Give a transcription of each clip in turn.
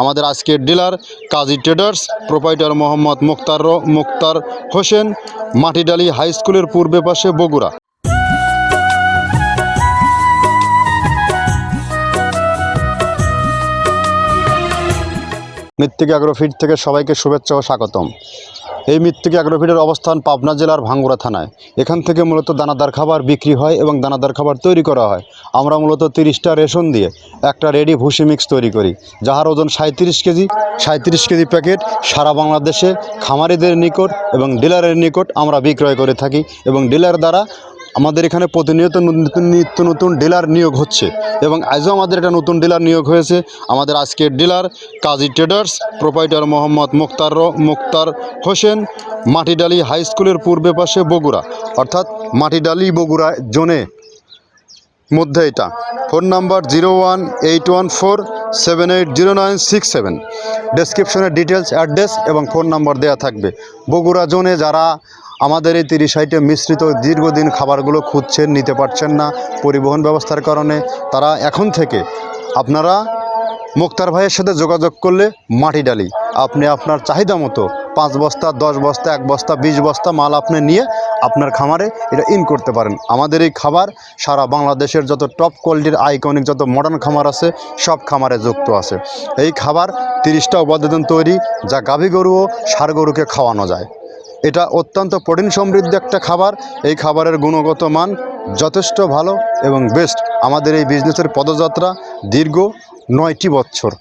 আমাদের আজকের dealer Kazi traders, proprietor Mohammad Mukhtar Mukhtar Hossain, Matidali high স্কুলের পূর্বে পাশে বগুড়া। মৃত্তিকা ফিট থেকে সবাইকে শুভেচ্ছা ও স্বাগতম। এই মৃত্তিকা অ্যাগ্রোফিটের অবস্থান পাবনা জেলার ভাঙ্গুরা থানায়। এখান থেকে মূলত দানাদার খাবার বিক্রি হয় এবং দানাদার খাবার তৈরি করা হয়। আমরা মূলত তিরিশটা রেশন দিয়ে একটা রেডি ভুসি মিক্স তৈরি করি, যাহার ওজন সাঁত্রিশ কেজি। সাঁত্রিশ কেজি প্যাকেট সারা বাংলাদেশে খামারিদের নিকট এবং ডিলারের নিকট আমরা বিক্রয় করে থাকি এবং ডিলার দ্বারা আমাদের এখানে প্রতিনিয়ত নতুন নিত্য নতুন ডিলার নিয়োগ হচ্ছে এবং আজও আমাদের একটা নতুন ডিলার নিয়োগ হয়েছে। আমাদের আজকের dealer Kazi traders, proprietor Mohammad Mukhtar Mukhtar Hossain, Matidali high স্কুলের পূর্বে পাশে বগুড়া, অর্থাৎ মাটিডালি বগুড়া জোনে মধ্যে এটা। Phone number zero one eight one four seven eight zero nine six seven ডেসক্রিপশনে ডিটেলস অ্যাড্রেস এবং ফোন নাম্বার দেওয়া থাকবে। বগুড়া জোনে যারা আমাদের এই তিরিশ সাইটে মিশ্রিত দীর্ঘদিন খাবারগুলো খুঁজছেন, নিতে পারছেন না পরিবহন ব্যবস্থার কারণে, তারা এখন থেকে আপনারা মুক্তার ভাইয়ের সাথে যোগাযোগ করলে মাটি ডালি। আপনি আপনার চাহিদা মতো পাঁচ বস্তা, দশ বস্তা, এক বস্তা, বিশ বস্তা মাল আপনি নিয়ে আপনার খামারে এটা ইন করতে পারেন। আমাদের এই খাবার সারা বাংলাদেশের যত টপ কোয়ালিটির আইকনিক যত মডার্ন খামার আছে, সব খামারে যুক্ত আছে। এই খাবার তিরিশটা উপাদান তৈরি, যা গাভী গরু ও ষাঁড় গরুকে খাওয়ানো যায়। এটা অত্যন্ত প্রোটিন সমৃদ্ধ একটা খাবার। এই খাবারের গুণগত মান যথেষ্ট ভালো এবং বেস্ট আমাদের এই বিজনেসের পদযাত্রা দীর্ঘ নয়টি বছর।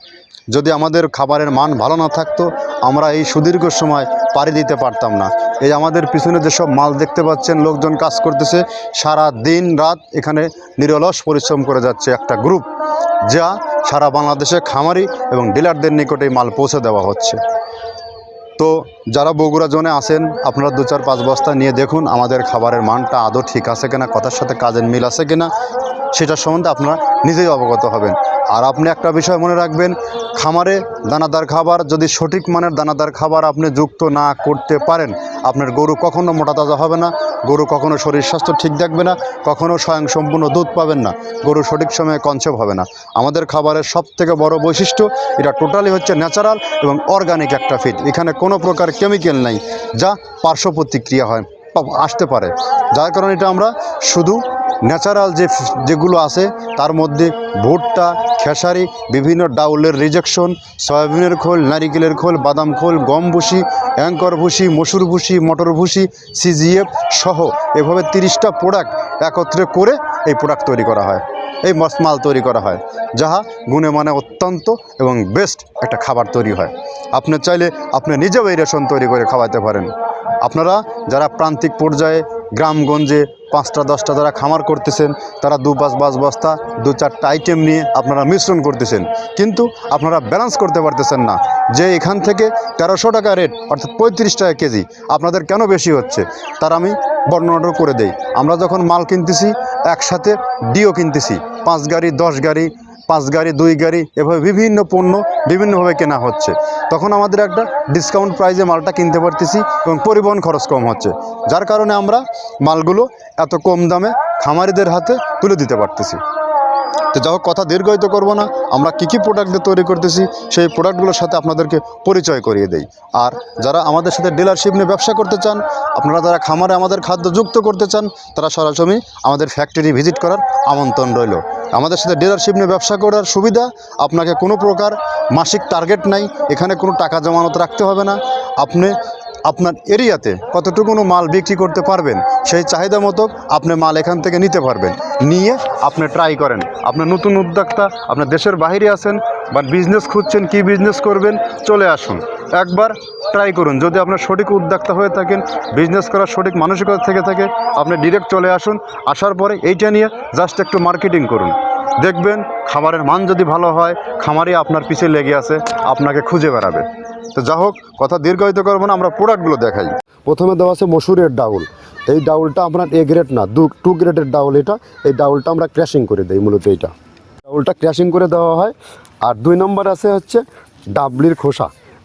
যদি আমাদের খাবারের মান ভালো না থাকতো, আমরা এই সুদীর্ঘ সময় পাড়ি দিতে পারতাম না। এই আমাদের পিছনে যেসব মাল দেখতে পাচ্ছেন, লোকজন কাজ করতেছে, সারা দিন রাত এখানে নিরলস পরিশ্রম করে যাচ্ছে একটা গ্রুপ, যা সারা বাংলাদেশে খামারি এবং ডিলারদের নিকটে মাল পৌঁছে দেওয়া হচ্ছে। তো যারা বগুড়া জোনে আসেন আপনারা দু চার পাঁচ বস্তা নিয়ে দেখুন আমাদের খাবারের মানটা আদৌ ঠিক আছে কিনা, কথার সাথে কাজের মিল আছে কিনা, সেটা সম্বন্ধে আপনারা নিজেই অবগত হবেন। আর আপনি একটা বিষয় মনে রাখবেন, খামারে দানাদার খাবার, যদি সঠিক মানের দানাদার খাবার আপনি যুক্ত না করতে পারেন, আপনার গরু কখনো মোটা তাজা হবে না, গরু কখনো শরীর স্বাস্থ্য ঠিক থাকবে না, কখনো স্বয়ংসম্পূর্ণ দুধ পাবেন না, গরু সঠিক সময়ে কনসেপ্ট হবে না। আমাদের খাবারের সব থেকে বড় বৈশিষ্ট্য, এটা টোটালি হচ্ছে ন্যাচারাল এবং অর্গানিক একটা ফিড এখানে কোনো প্রকার কেমিক্যাল নাই, যা পার্শ্ব প্রতিক্রিয়া হয় আসতে পারে। যার কারণে এটা আমরা শুধু ন্যাচারাল যে যেগুলো আছে, তার মধ্যে ভুট্টা, খেসারি, বিভিন্ন ডাউলের রিজেকশন সয়াবিনের খোল, নারিকেলের খোল, বাদাম খোল গম ভুসি অ্যাঙ্কর ভুসি মসুর ভুসি মটর ভুসি সিজিএফ সহ এভাবে তিরিশটা প্রোডাক্ট একত্রে করে এই প্রোডাক্ট তৈরি করা হয়। এই মস মাল তৈরি করা হয়, যাহা গুণে মানে অত্যন্ত এবং বেস্ট একটা খাবার তৈরি হয়। আপনি চাইলে আপনি নিজেও এই রেশন তৈরি করে খাওয়াতে পারেন। আপনারা যারা প্রান্তিক পর্যায়ে গ্রামগঞ্জে পাঁচটা, দশটা যারা খামার করতেছেন, তারা দু পাঁচ পাঁচ বস্তা, দু চারটা আইটেম নিয়ে আপনারা মিশ্রণ করতেছেন। কিন্তু আপনারা ব্যালেন্স করতে পারতেছেন না। যে এখান থেকে তেরোশো টাকা রেট অর্থাৎ পঁয়ত্রিশ টাকা কেজি, আপনাদের কেন বেশি হচ্ছে? তার আমি বর্ণনাটা করে দেই। আমরা যখন মাল কিনতেছি, একসাথে ডিও কিনতেছি। পাঁচ গাড়ি, দশ গাড়ি পাঁচ গাড়ি, দুই গাড়ি, এভাবে বিভিন্ন পণ্য বিভিন্নভাবে কেনা হচ্ছে। তখন আমাদের একটা ডিসকাউন্ট প্রাইসে মালটা কিনতে পারতেছি এবং পরিবহন খরচ কম হচ্ছে। যার কারণে আমরা মালগুলো এত কম দামে খামারিদের হাতে তুলে দিতে পারতেছি। তো যাই কথা দীর্ঘায়িত করব না। আমরা কী কী প্রোডাক্ট দিয়ে তৈরি করতেছি, সেই প্রোডাক্টগুলোর সাথে আপনাদেরকে পরিচয় করিয়ে দেই। আর যারা আমাদের সাথে ডিলারশিপ নিয়ে ব্যবসা করতে চান, আপনারা যারা খামারে আমাদের খাদ্য যুক্ত করতে চান, তারা সরাসরি আমাদের ফ্যাক্টরি ভিজিট করার আমন্ত্রণ রইল। আমাদের সাথে ডিলারশিপ নিয়ে ব্যবসা করার সুবিধা, আপনাকে কোনো প্রকার মাসিক টার্গেট নাই, এখানে কোনো টাকা জমানত রাখতে হবে না। আপনি আপনার এরিয়াতে কতটুকু মাল বিক্রি করতে পারবেন, সেই চাহিদা মতো আপনি মাল এখান থেকে নিতে পারবেন। নিয়ে আপনি ট্রাই করেন। আপনার নতুন উদ্যোক্তা, আপনার দেশের বাইরে আছেন, বা বিজনেস খুঁজছেন, কি বিজনেস করবেন, চলে আসুন। একবার ট্রাই করুন। যদি আপনার সঠিক উদ্যোক্তা হয়ে থাকেন বিজনেস করার সঠিক মানসিকতা থেকে থাকে, আপনি ডিরেক্ট চলে আসুন। আসার পরে এইটা নিয়ে জাস্ট একটু মার্কেটিং করুন। দেখবেন খাবারের মান যদি ভালো হয় খামারে আপনার পিছে লেগে আছে, আপনাকে খুঁজে বেড়াবে। তো যা হোক, কথা দীর্ঘায়িত করব না, আমরা প্রোডাক্টগুলো দেখাই। প্রথমে দেওয়া আছে মসুরের ডাউল। এই ডাউলটা আপনার এ গ্রেড না, দু টু গ্রেডের ডাউল এটা। এই ডাউলটা আমরা ক্র্যাশিং করে দিই, মূলত এইটা। ডাউলটা ক্র্যাশিং করে দেওয়া হয়। আর দুই নম্বর আছে হচ্ছে ডাবলির খোসা।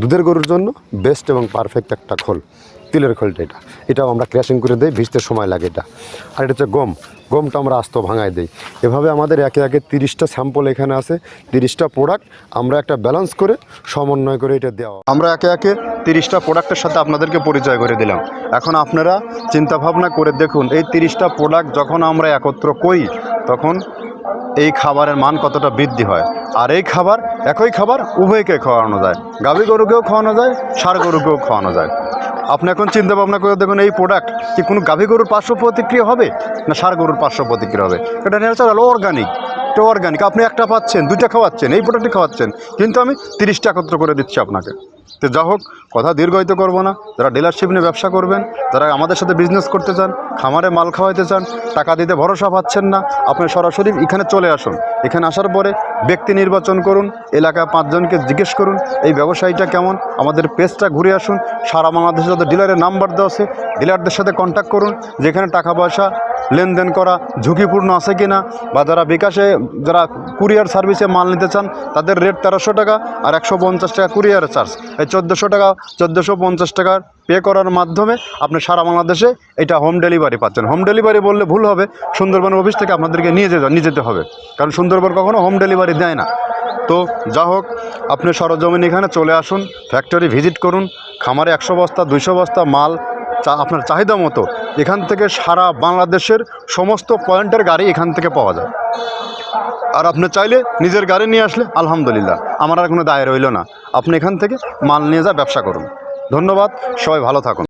দুধের গরুর জন্য বেস্ট এবং পারফেক্ট একটা খোল, তিলের খোলটা এটা। এটাও আমরা ক্র্যাশিং করে দিই, ভিজতে সময় লাগে এটা। আর এটা হচ্ছে গম, গমটা আমরা আস্ত ভাঙায় দিই। এভাবে আমাদের একে একে তিরিশটা স্যাম্পল এখানে আছে, তিরিশটা প্রোডাক্ট আমরা একটা ব্যালেন্স করে সমন্বয় করে এটা দেওয়া। আমরা একে একে তিরিশটা প্রোডাক্টের সাথে আপনাদেরকে পরিচয় করে দিলাম। এখন আপনারা চিন্তা ভাবনা করে দেখুন, এই তিরিশটা প্রোডাক্ট যখন আমরা একত্র করি, তখন এই খাবারের মান কতটা বৃদ্ধি হয়? আর এই খাবার একই খাবার উভয়কে খাওয়ানো যায়। গাভী গরুকেও খাওয়ানো যায়, ষাঁড় গরুকেও খাওয়ানো যায়। আপনি এখন চিন্তা ভাবনা করে দেখুন, এই প্রোডাক্ট কি কোনো গাভী গরুর পার্শ্ব প্রতিক্রিয়া হবে না ষাঁড় গরুর পার্শ্ব প্রতিক্রিয়া হবে? এটা ন্যাচারাল অর্গানিক এটা অর্গানিক আপনি একটা পাচ্ছেন দুইটা খাওয়াচ্ছেন, এই প্রোডাক্টটি খাওয়াচ্ছেন, কিন্তু আমি তিরিশটা একত্র করে দিচ্ছি আপনাকে। তো যা হোক, কথা দীর্ঘায়িত করব না। যারা ডিলারশিপ নিয়ে ব্যবসা করবেন, যারা আমাদের সাথে বিজনেস করতে চান, খামারে মাল খাওয়াইতে চান, টাকা দিতে ভরসা পাচ্ছেন না, আপনি সরাসরি এখানে চলে আসুন। এখানে আসার পরে ব্যক্তি নির্বাচন করুন এলাকায় পাঁচজনকে জিজ্ঞেস করুন, এই ব্যবসায়ীটা কেমন? আমাদের পেজটা ঘুরে আসুন। সারা বাংলাদেশে যাদের ডিলারের নাম্বার দেওয়া আছে ডিলারদের সাথে কন্ট্যাক্ট করুন, যেখানে টাকা পয়সা লেনদেন করা ঝুঁকিপূর্ণ আছে কি না বা যারা বিকাশে, যারা কুরিয়ার সার্ভিসে মাল নিতে চান, তাদের রেট তেরোশো টাকা আর একশো পঞ্চাশ টাকা কুরিয়ার চার্জ এই চোদ্দোশো টাকা, চোদ্দোশো পঞ্চাশ টাকার পে করার মাধ্যমে আপনি সারা বাংলাদেশে এটা হোম ডেলিভারি পাচ্ছেন। হোম ডেলিভারি বললে ভুল হবে, সুন্দরবন অফিস থেকে আপনাদেরকে নিয়ে যেতে নিয়ে যেতে হবে। কারণ সুন্দরবন কখনো হোম ডেলিভারি দেয় না। তো যা হোক, আপনি সরজমিন এখানে চলে আসুন ফ্যাক্টরি ভিজিট করুন, খামারে একশো বস্তা, দুইশো বস্তা মাল আপনার চাহিদা মতো, এখান থেকে সারা বাংলাদেশের সমস্ত পয়েন্টের গাড়ি এখান থেকে পাওয়া যায়। আর আপনি চাইলে নিজের গাড়ি নিয়ে আসলে, আলহামদুলিল্লাহ, আমার আর কোনো দায় রইল না। আপনি এখান থেকে মাল নিয়ে যা, ব্যবসা করুন। ধন্যবাদ, সবাই ভালো থাকুন।